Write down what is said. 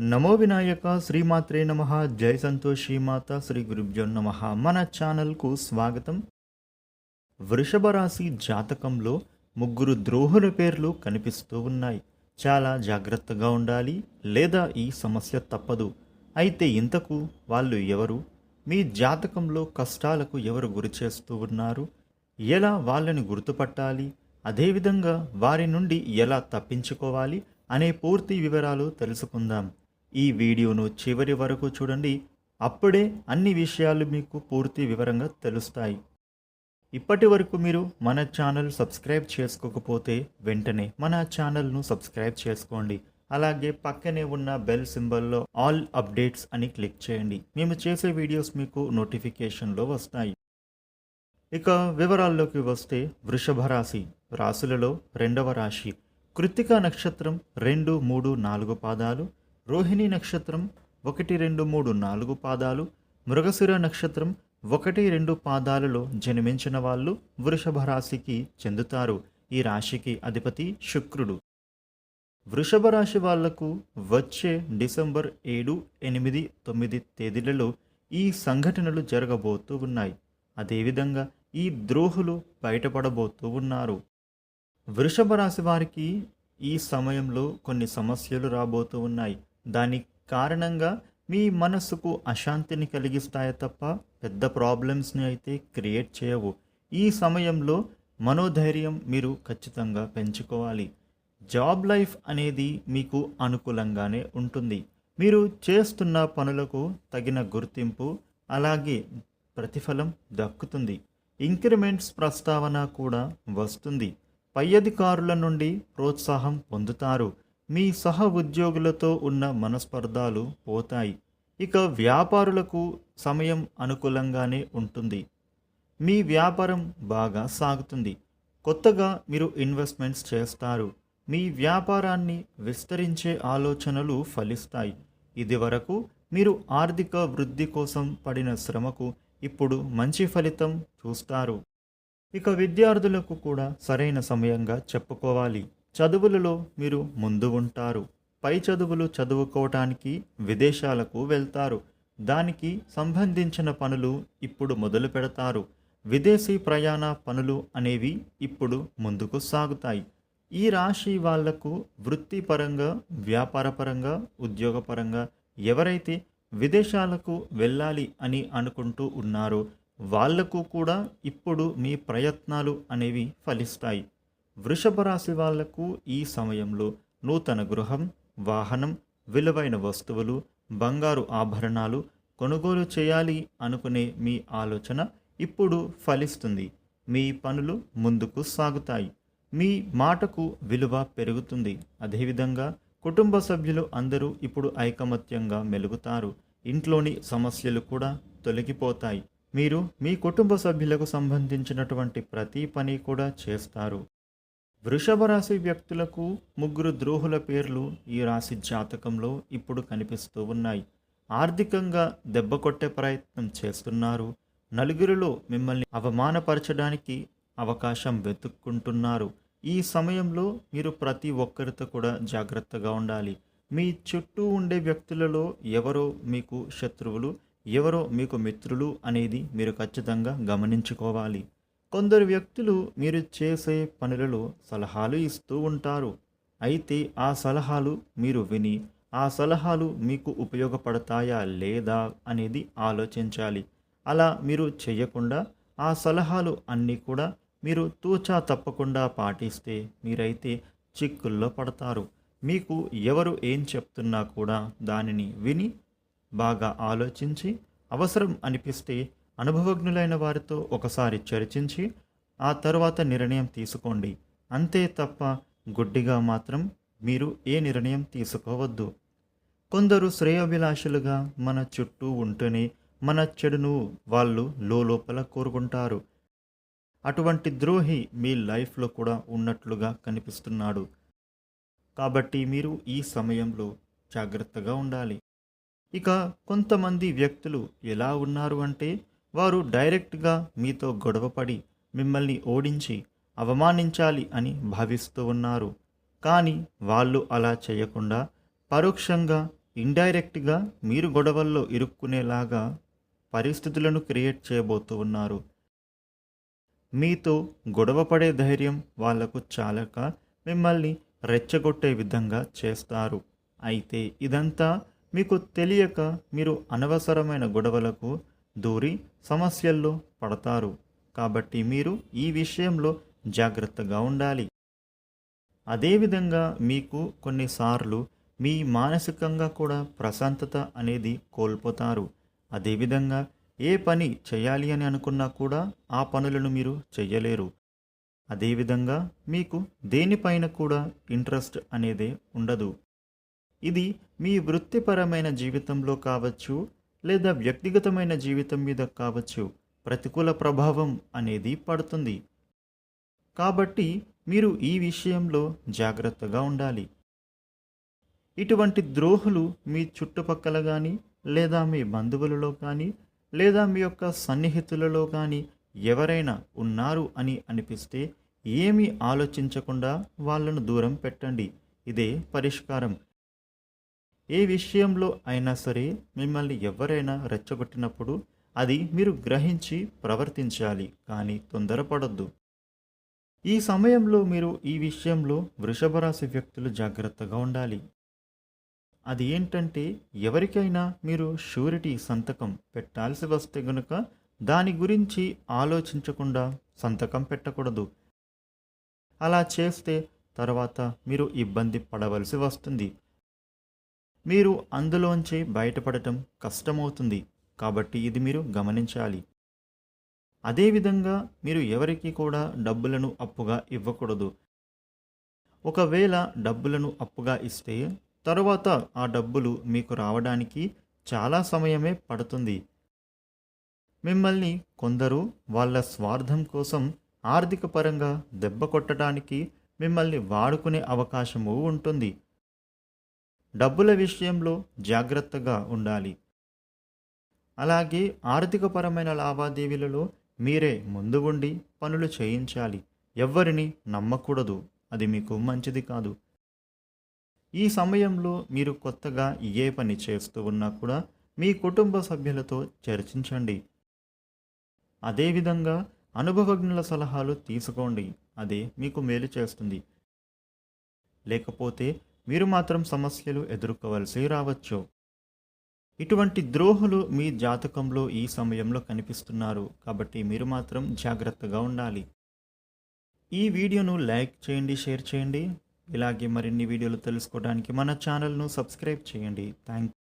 నమో వినాయక శ్రీమాత్రే నమ జై సంతోషి మాత శ్రీ గురుభ్యో నమ. మన ఛానల్కు స్వాగతం. వృషభ రాశి జాతకంలో ముగ్గురు ద్రోహుల పేర్లు కనిపిస్తూ ఉన్నాయి. చాలా జాగ్రత్తగా ఉండాలి లేదా ఈ సమస్య తప్పదు. అయితే ఇంతకు వాళ్ళు ఎవరు? మీ జాతకంలో కష్టాలకు ఎవరు గురి చేస్తూ ఉన్నారు? ఎలా వాళ్ళని గుర్తుపట్టాలి? అదేవిధంగా వారి నుండి ఎలా తప్పించుకోవాలి? అనే పూర్తి వివరాలు తెలుసుకుందాం. ఈ వీడియోను చివరి వరకు చూడండి. అప్పుడే అన్ని విషయాలు మీకు పూర్తి వివరంగా తెలుస్తాయి. ఇప్పటి వరకు మీరు మన ఛానల్ సబ్స్క్రైబ్ చేసుకోకపోతే వెంటనే మన ఛానల్ను సబ్స్క్రైబ్ చేసుకోండి. అలాగే పక్కనే ఉన్న బెల్ సింబల్లో ఆల్ అప్డేట్స్ అని క్లిక్ చేయండి. మేము చేసే వీడియోస్ మీకు నోటిఫికేషన్లో వస్తాయి. ఇక వివరాల్లోకి వస్తే వృషభ రాశి. రాశులలో రెండవ రాశి. కృత్తిక నక్షత్రం రెండు మూడు నాలుగు పాదాలు. రోహిణి నక్షత్రం ఒకటి రెండు మూడు నాలుగు పాదాలు మృగశిర నక్షత్రం ఒకటి రెండు పాదాలలో జన్మించిన వాళ్ళు వృషభ రాశికి చెందుతారు. ఈ రాశికి అధిపతి శుక్రుడు. వృషభ రాశి వాళ్ళకు వచ్చే డిసెంబర్ ఏడు ఎనిమిది తొమ్మిది తేదీలలో ఈ సంఘటనలు జరగబోతూ ఉన్నాయి. అదేవిధంగా ఈ ద్రోహులు బయటపడబోతూ ఉన్నారు. వృషభ రాశి వారికి ఈ సమయంలో కొన్ని సమస్యలు రాబోతూ ఉన్నాయి. దాని కారణంగా మీ మనసుకు అశాంతిని కలిగిస్తాయి తప్ప పెద్ద ప్రాబ్లమ్స్ని అయితే క్రియేట్ చేయవు. ఈ సమయంలో మనోధైర్యం మీరు ఖచ్చితంగా పెంచుకోవాలి. జాబ్ లైఫ్ అనేది మీకు అనుకూలంగానే ఉంటుంది. మీరు చేస్తున్న పనులకు తగిన గుర్తింపు అలాగే ప్రతిఫలం దక్కుతుంది. ఇంక్రిమెంట్స్ ప్రస్తావన కూడా వస్తుంది. పై అధికారుల నుండి ప్రోత్సాహం పొందుతారు. మీ సహ ఉద్యోగులతో ఉన్న మనస్పర్ధాలు పోతాయి. ఇక వ్యాపారులకు సమయం అనుకూలంగానే ఉంటుంది. మీ వ్యాపారం బాగా సాగుతుంది. కొత్తగా మీరు ఇన్వెస్ట్మెంట్స్ చేస్తారు. మీ వ్యాపారాన్ని విస్తరించే ఆలోచనలు ఫలిస్తాయి. ఇదివరకు మీరు ఆర్థిక వృద్ధి కోసం పడిన శ్రమకు ఇప్పుడు మంచి ఫలితం చూస్తారు. ఇక విద్యార్థులకు కూడా సరైన సమయంగా చెప్పుకోవాలి. చదువులలో మీరు ముందు ఉంటారు. పై చదువులు చదువుకోవటానికి విదేశాలకు వెళ్తారు. దానికి సంబంధించిన పనులు ఇప్పుడు మొదలు పెడతారు. విదేశీ ప్రయాణ పనులు అనేవి ఇప్పుడు ముందుకు సాగుతాయి. ఈ రాశి వాళ్ళకు వృత్తిపరంగా వ్యాపారపరంగా ఉద్యోగపరంగా ఎవరైతే విదేశాలకు వెళ్ళాలి అని అనుకుంటూ ఉన్నారో వాళ్ళకు కూడా ఇప్పుడు మీ ప్రయత్నాలు అనేవి ఫలిస్తాయి. వృషభ రాశి వాళ్ళకు ఈ సమయంలో నూతన గృహం వాహనం విలువైన వస్తువులు బంగారు ఆభరణాలు కొనుగోలు చేయాలి అనుకునే మీ ఆలోచన ఇప్పుడు ఫలిస్తుంది. మీ పనులు ముందుకు సాగుతాయి. మీ మాటకు విలువ పెరుగుతుంది. అదేవిధంగా కుటుంబ సభ్యులు అందరూ ఇప్పుడు ఐకమత్యంగా మెలుగుతారు. ఇంట్లోని సమస్యలు కూడా తొలగిపోతాయి. మీరు మీ కుటుంబ సభ్యులకు సంబంధించినటువంటి ప్రతి పని కూడా చేస్తారు. వృషభ రాశి వ్యక్తులకు ముగ్గురు ద్రోహుల పేర్లు ఈ రాశి జాతకంలో ఇప్పుడు కనిపిస్తూ ఉన్నాయి. ఆర్థికంగా దెబ్బ కొట్టే ప్రయత్నం చేస్తున్నారు. నలుగురిలో మిమ్మల్ని అవమానపరచడానికి అవకాశం వెతుక్కుంటున్నారు. ఈ సమయంలో మీరు ప్రతి ఒక్కరితో కూడా జాగ్రత్తగా ఉండాలి. మీ చుట్టూ ఉండే వ్యక్తులలో ఎవరో మీకు శత్రువులు ఎవరో మీకు మిత్రులు అనేది మీరు ఖచ్చితంగా గమనించుకోవాలి. కొందరు వ్యక్తులు మీరు చేసే పనులలో సలహాలు ఇస్తూ ఉంటారు. అయితే ఆ సలహాలు మీరు విని ఆ సలహాలు మీకు ఉపయోగపడతాయా లేదా అనేది ఆలోచించాలి. అలా మీరు చేయకుండా ఆ సలహాలు అన్నీ కూడా మీరు తూచా తప్పకుండా పాటిస్తే మీరైతే చిక్కుల్లో పడతారు. మీకు ఎవరు ఏం చెప్తున్నా కూడా దానిని విని బాగా ఆలోచించి అవసరం అనిపిస్తే అనుభవజ్ఞులైన వారితో ఒకసారి చర్చించి ఆ తర్వాత నిర్ణయం తీసుకోండి. అంతే తప్ప గుడ్డిగా మాత్రం మీరు ఏ నిర్ణయం తీసుకోవద్దు. కొందరు శ్రేయోభిలాషులుగా మన చుట్టూ ఉంటూనే మన చెడును వాళ్ళు లోపల కోరుకుంటారు. అటువంటి ద్రోహి మీ లైఫ్లో కూడా ఉన్నట్లుగా కనిపిస్తున్నాడు. కాబట్టి మీరు ఈ సమయంలో జాగ్రత్తగా ఉండాలి. ఇక కొంతమంది వ్యక్తులు ఎలా ఉన్నారు అంటే వారు డైరెక్ట్గా మీతో గొడవపడి మిమ్మల్ని ఓడించి అవమానించాలి అని భావిస్తూ ఉన్నారు. కానీ వాళ్ళు అలా చేయకుండా పరోక్షంగా ఇండైరెక్ట్గా మీరు గొడవల్లో ఇరుక్కునేలాగా పరిస్థితులను క్రియేట్ చేయబోతూ ఉన్నారు. మీతో గొడవపడే ధైర్యం వాళ్ళకు చాలక మిమ్మల్ని రెచ్చగొట్టే విధంగా చేస్తారు. అయితే ఇదంతా మీకు తెలియక మీరు అనవసరమైన గొడవలకు దూరి సమస్యల్లో పడతారు. కాబట్టి మీరు ఈ విషయంలో జాగ్రత్తగా ఉండాలి. అదేవిధంగా మీకు కొన్నిసార్లు మీ మానసికంగా కూడా ప్రశాంతత అనేది కోల్పోతారు. అదేవిధంగా ఏ పని చేయాలి అని అనుకున్నా కూడా ఆ పనులను మీరు చెయ్యలేరు అదేవిధంగా మీకు దేనిపైన కూడా ఇంట్రెస్ట్ అనేది ఉండదు. ఇది మీ వృత్తిపరమైన జీవితంలో కావచ్చు లేదా వ్యక్తిగతమైన జీవితం మీద కావచ్చు ప్రతికూల ప్రభావం అనేది పడుతుంది. కాబట్టి మీరు ఈ విషయంలో జాగ్రత్తగా ఉండాలి. ఇటువంటి ద్రోహులు మీ చుట్టుపక్కల కానీ లేదా మీ బంధువులలో కానీ లేదా మీ యొక్క సన్నిహితులలో కానీ ఎవరైనా ఉన్నారు అని అనిపిస్తే ఏమీ ఆలోచించకుండా వాళ్ళను దూరం పెట్టండి. ఇదే పరిష్కారం. ఏ విషయంలో అయినా సరే మిమ్మల్ని ఎవరైనా రెచ్చగొట్టినప్పుడు అది మీరు గ్రహించి ప్రవర్తించాలి కానీ తొందరపడొద్దు. ఈ సమయంలో మీరు ఈ విషయంలో వృషభరాశి వ్యక్తులు జాగ్రత్తగా ఉండాలి. అది ఏంటంటే ఎవరికైనా మీరు షూరిటీ సంతకం పెట్టాల్సి వస్తే గనుక దాని గురించి ఆలోచించకుండా సంతకం పెట్టకూడదు. అలా చేస్తే తర్వాత మీరు ఇబ్బంది పడవలసి వస్తుంది. మీరు అందులోంచి బయటపడటం కష్టమవుతుంది కాబట్టి ఇది మీరు గమనించాలి. అదేవిధంగా మీరు ఎవరికి కూడా డబ్బులను అప్పుగా ఇవ్వకూడదు. ఒకవేళ డబ్బులను అప్పుగా ఇస్తే తరువాత ఆ డబ్బులు మీకు రావడానికి చాలా సమయమే పడుతుంది. మిమ్మల్ని కొందరు వాళ్ళ స్వార్థం కోసం ఆర్థిక పరంగా దెబ్బ కొట్టడానికి మిమ్మల్ని వాడుకునే అవకాశము ఉంటుంది. డబ్బుల విషయంలో జాగ్రత్తగా ఉండాలి. అలాగే ఆర్థికపరమైన లావాదేవీలలో మీరే ముందు ఉండి పనులు చేయించాలి. ఎవ్వరిని నమ్మకూడదు. అది మీకు మంచిది కాదు. ఈ సమయంలో మీరు కొత్తగా ఏ పని చేస్తూ ఉన్నా కూడా మీ కుటుంబ సభ్యులతో చర్చించండి. అదేవిధంగా అనుభవజ్ఞుల సలహాలు తీసుకోండి. అదే మీకు మేలు చేస్తుంది. లేకపోతే మీరు మాత్రం సమస్యలు ఎదుర్కోవలసి రావచ్చు. ఇటువంటి ద్రోహులు మీ జాతకంలో ఈ సమయంలో కనిపిస్తున్నారు కాబట్టి మీరు మాత్రం జాగ్రత్తగా ఉండాలి. ఈ వీడియోను లైక్ చేయండి షేర్ చేయండి. ఇలాగే మరిన్ని వీడియోలు తెలుసుకోవడానికి మన ఛానల్ను సబ్స్క్రైబ్ చేయండి. థ్యాంక్